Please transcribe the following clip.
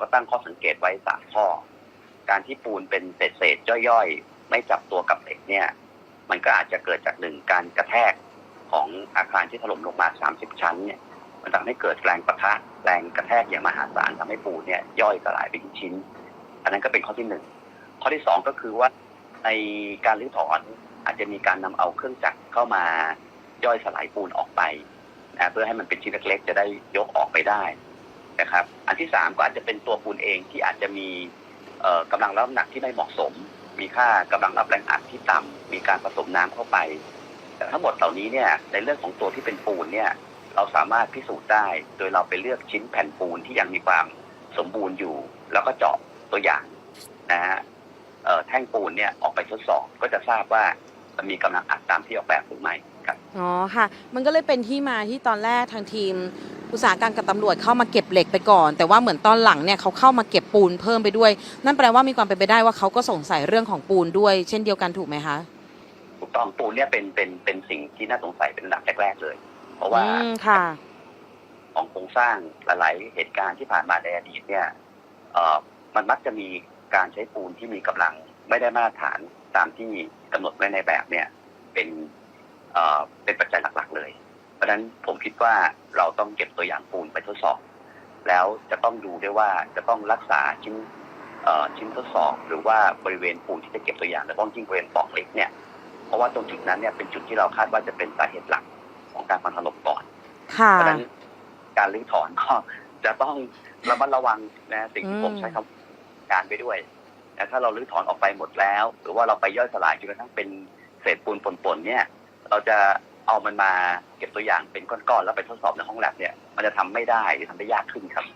ก็ตั้งข้อสังเกตไว้สามข้อ การที่ปูนเป็นเศษๆย่อยๆ ไม่จับตัวกับเหล็กเนี่ย มันก็อาจจะเกิดจากหนึ่งการกระแทกของอาคารที่ถล่มลงมา 30 ชั้นเนี่ย มันทำให้เกิดแรงประทะแรงกระแทกอย่างมหาศาลทำให้ปูนเนี่ยย่อยสลายเป็นชิ้น อันนั้นก็เป็นข้อที่หนึ่งข้อที่สองก็คือว่าในการรื้อถอนอาจจะมีการนำเอาเครื่องจักรเข้ามาย่อยสลายปูนออกไปนะเพื่อให้มันเป็นชิ้นเล็กๆจะได้ยกออกไปได้ นะครับ อันที่สามก็อาจจะเป็นตัวปูนเองที่อาจจะมีเอ่อกำลังรับน้ำหนักที่ไม่เหมาะสม มีค่ากำลังรับแรงอัดที่ต่ำมีการผสมน้ำเข้าไป แต่ทั้งหมดเหล่านี้เนี่ยในเรื่องของตัวที่เป็นปูนเนี่ยเราสามารถพิสูจน์ได้ โดยเราไปเลือกชิ้นแผ่นปูนที่ยังมีความสมบูรณ์อยู่ แล้วก็เจาะตัวอย่างนะฮะแท่งปูนเนี่ยออกไปทดสอบก็จะทราบว่ามีกำลังอัดตามที่ออกแบบหรือไม่ครับอ๋อค่ะ มันก็เลยเป็นที่มาที่ตอนแรกทางทีม อุตสาหการกับตำรวจเข้ามาเก็บเหล็กไปก่อน แต่ว่าเหมือนตอนหลังเนี่ยเขาเข้ามาเก็บปูนเพิ่มไปด้วย นั่นแปลว่ามีความเป็นไปได้ว่าเขาก็สงสัยเรื่องของปูนด้วย เช่นเดียวกันถูกไหมคะถูกต้องปูนเนี่ยเป็นเป็นเป็นสิ่งที่น่าสงสัยเป็นอันดับแรกๆเลย เพราะว่าอืมค่ะ ของโครงสร้างหลายๆเหตุการณ์ที่ผ่านมาในอดีตเนี่ยเอ่อมันมักจะมีการใช้ปูนที่มีกำลังไม่ได้มาตรฐานตามที่กำหนดไว้ในแบบเนี่ย เป็นเอ่อเป็นปัจจัยหลักๆเลยเพ ราะฉะนั้นผมคิดว่าเราต้องเก็บตัวอย่างปูนไปทดสอบ แล้วจะต้องดูด้วยว่าจะต้องรักษาชิ้นเอ่อชิ้นทดสอบ หรือว่าบริเวณปูนที่จะเก็บตัวอย่างแล้วก็ยิ่งบริเวณปล่องเล็กเนี่ยเพราะว่าตรงจุดนั้นเนี่ยเป็นจุดที่เราคาดว่าจะเป็นสาเหตุหลักของการพังถล่มก่อนค่ะเพราะฉะนั้นการรื้อถอนก็จะต้องระมัดระวังนะสิ่งที่อืมผมใช้คำการไปด้วยนะถ้าเรารื้อถอนออกไปหมดแล้ว หรือว่าเราไปย่อยสลายจนกระทั่งเป็นเศษปูนปนๆเนี่ย เราจะ เอามันมาเก็บตัวอย่างเป็นก้อนๆแล้วไปทดสอบในห้องแลบเนี่ย มันจะทำไม่ได้หรือทำได้ยากขึ้นครับ